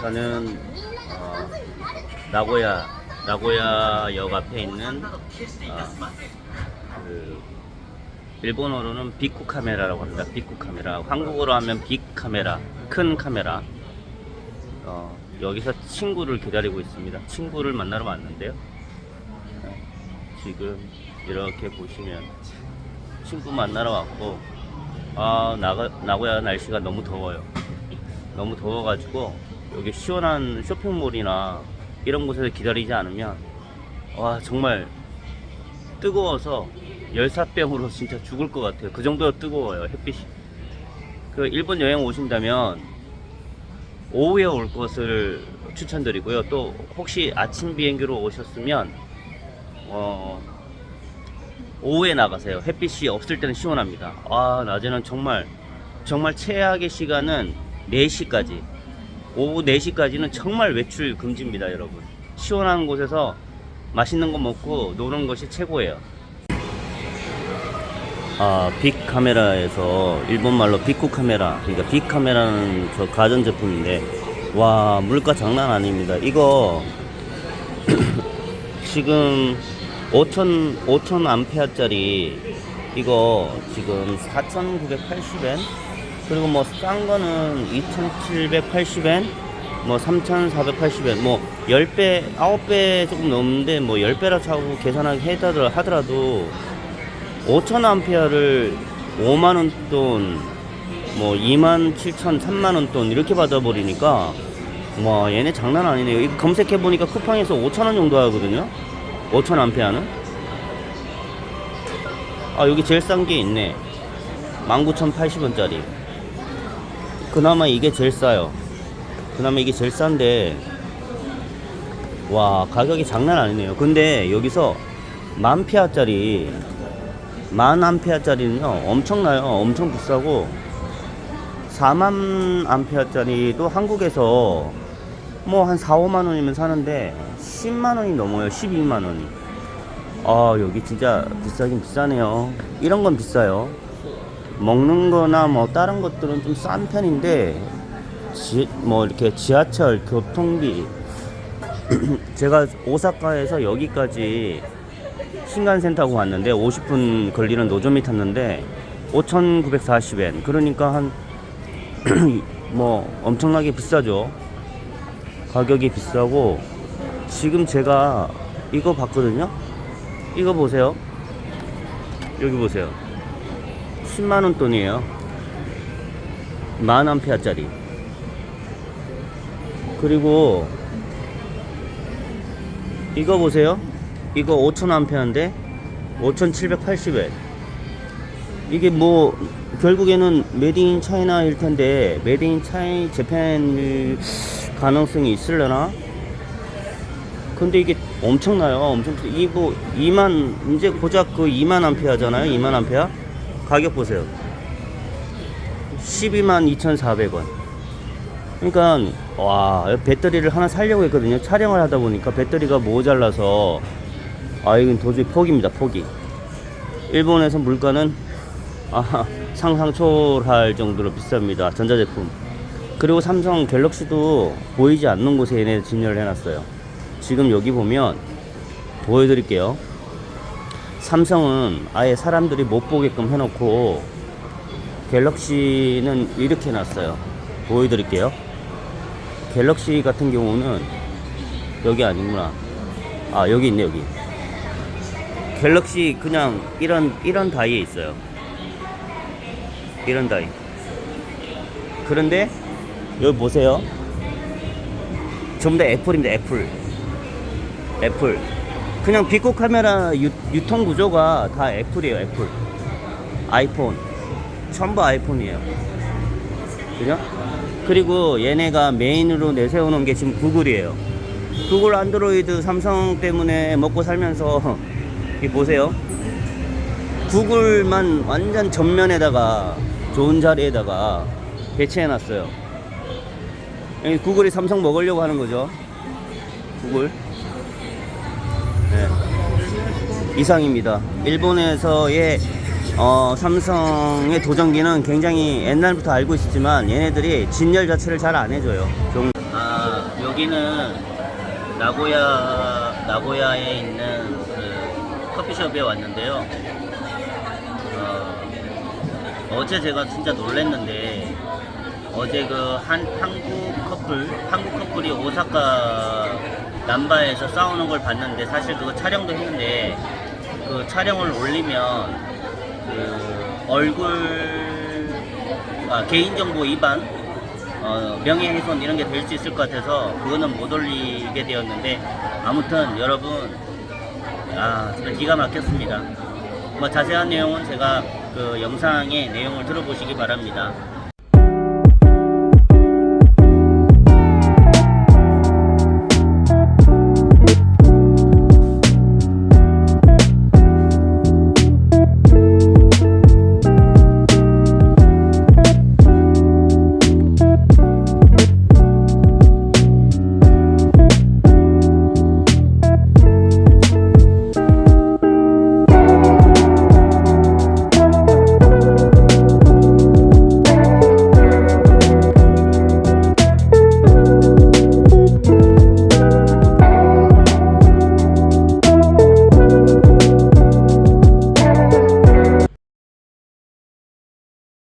저는 어, 나고야 나고야역 앞에 있는 어, 그 일본어로는 비쿠 카메라라고 합니다. 비쿠 카메라. 한국어로 하면 빅 카메라, 큰 카메라. 어, 여기서 친구를 기다리고 있습니다. 친구를 만나러 왔는데요. 네, 지금 이렇게 보시면 친구 만나러 왔고 아 나가, 나고야 날씨가 너무 더워요. 너무 더워가지고 여기 시원한 쇼핑몰이나 이런 곳에서 기다리지 않으면 와 정말 뜨거워서 열사병으로 진짜 죽을 것 같아요. 그 정도로 뜨거워요 햇빛이. 그 일본 여행 오신다면 오후에 올 것을 추천드리고요. 또 혹시 아침 비행기로 오셨으면 어, 오후에 나가세요. 햇빛이 없을 때는 시원합니다. 아 낮에는 정말 정말 최악의 시간은 4시까지 오후 4시까지는 정말 외출 금지입니다 여러분. 시원한 곳에서 맛있는 거 먹고 노는 것이 최고예요. 아, 빅 카메라에서 일본말로 빅쿠 카메라 그러니까 빅 카메라는 저 가전 제품인데 와 물가 장난 아닙니다. 이거 지금 5천 5천 암페어짜리 이거 지금 4,980엔 그리고 뭐 싼 거는 2,780엔 뭐 3,480엔 뭐 10배 9배 조금 넘는데 뭐 10배라 차고 계산하기 해다 하더라도 5천 암페어를 5만 원 돈, 뭐 2만 7천, 3만 원 돈 이렇게 받아버리니까 와 얘네 장난 아니네요. 이거 검색해 보니까 쿠팡에서 5천 원 정도 하거든요. 5천 암페어는. 아 여기 제일 싼 게 있네. 19,080원짜리. 그나마 이게 제일 싸요. 그나마 이게 제일 싼데. 와 가격이 장난 아니네요. 근데 여기서 만 암페어짜리는요 엄청나요. 엄청 비싸고 4만 암페어짜리도 한국에서 뭐 한 4, 5만 원이면 사는데 10만 원이 넘어요. 12만 원이. 아 여기 진짜 비싸긴 비싸네요. 이런 건 비싸요 먹는 거나 뭐 다른 것들은 좀 싼 편인데 지, 뭐 이렇게 지하철 교통비. 제가 오사카에서 여기까지 신간센 타고 왔는데 50분 걸리는 노점이 탔는데 5,940엔. 그러니까 한 뭐 엄청나게 비싸죠. 가격이 비싸고 지금 제가 이거 봤거든요. 이거 보세요. 여기 보세요 10만원 돈이에요. 만 암페어짜리. 그리고 이거 보세요. 이거 5,000암페어인데 5,780엔 이게 뭐 결국에는 메디인 차이나일 텐데 메디인 차이 재팬일 가능성이 있을려나? 근데 이게 엄청나요. 엄청 이거 2만 이제 고작 그 2만 암페어잖아요. 2만 암페어 가격 보세요. 12만 2,400원. 그러니까 와 배터리를 하나 살려고 했거든요. 촬영을 하다 보니까 배터리가 모자라서 아 이건 도저히 포기입니다 포기 일본에서 물가는 아, 상상 초월할 정도로 비쌉니다 전자제품. 그리고 삼성 갤럭시도 보이지 않는 곳에 얘네 진열을 해놨어요. 지금 여기 보면 보여드릴게요 삼성은 아예 사람들이 못 보게끔 해놓고 갤럭시는 이렇게 해놨어요 보여드릴게요 갤럭시 같은 경우는 여기 아니구나 아 여기 있네 여기 갤럭시 그냥 이런 이런 다이에 있어요. 이런 다이. 그런데 여기 보세요. 전부 다 애플입니다. 애플. 애플. 그냥 비코 카메라 유, 유통 구조가 다 애플이에요. 애플. 아이폰. 전부 아이폰이에요. 그죠? 그리고 얘네가 메인으로 내세우는 게 지금 구글이에요. 구글 안드로이드 삼성 때문에 먹고 살면서 이 보세요. 구글만 완전 전면에다가 좋은 자리에다가 배치해 놨어요. 구글이 삼성 먹으려고 하는 거죠. 구글. 이상입니다. 일본에서의 어, 삼성의 도전기는 굉장히 옛날부터 알고 있었지만 얘네들이 진열 자체를 잘 안 해줘요. 종... 아 여기는 나고야 나고야에 있는 그 커피숍에 왔는데요. 어, 어제 제가 진짜 놀랐는데 어제 그 한 한국 커플 한국 커플이 오사카 남바에서 싸우는 걸 봤는데 사실 그거 촬영도 했는데 그 촬영을 올리면 그 얼굴 아, 개인정보 위반 어, 명예훼손 이런 게 될 수 있을 것 같아서 그거는 못 올리게 되었는데 아무튼 여러분 아 진짜 기가 막혔습니다. 뭐 자세한 내용은 제가 그 영상의 내용을 들어보시기 바랍니다